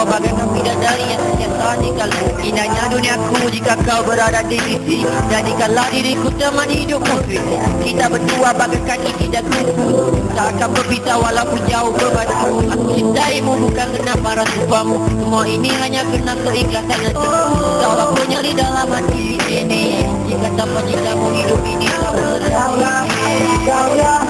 Kau bagaikan bidadari yang sentiasa di kalbu Indahnya duniaku jika kau berada di sisi Jadikanlah diriku teman hidupmu Kita berdua bagaikan iki dan kuku Tak akan berpisah walaupun jauh berbatu. Aku cintaimu bukan kena para supamu. Semua ini hanya kena keikhlasan dan teguh Kau aku nyali dalam hati ini. Jika tanpa cintamu hidup ini tak Kaulah, kaulah, segalanya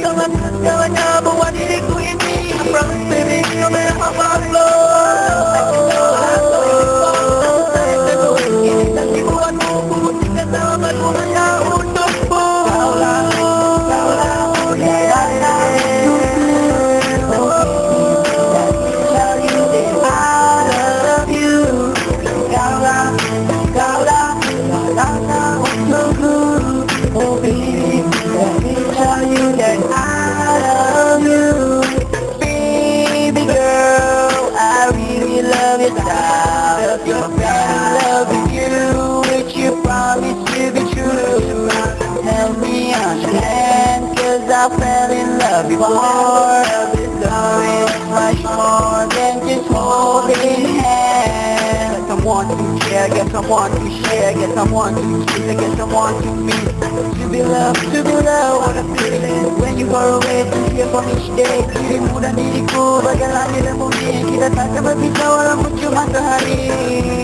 Jangan jangan bawa diriku ini Promise baby, you're my heart I fell in love before Love is much more than just holding hands. Get someone to share, get someone to share Get someone to kiss, get someone to meet. To be loved, to be loved, what a feeling. When you far away, to hear from each day. Dirimu dan diriku, bagai langit dan bumi Kita takkan berpisah walaupun cuma sehari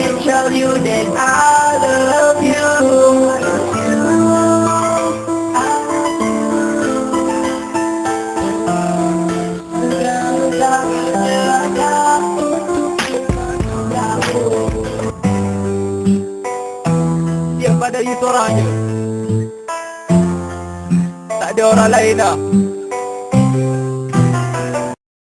will tell you that I love you. Itu orangnya? Tak ada orang lain lah.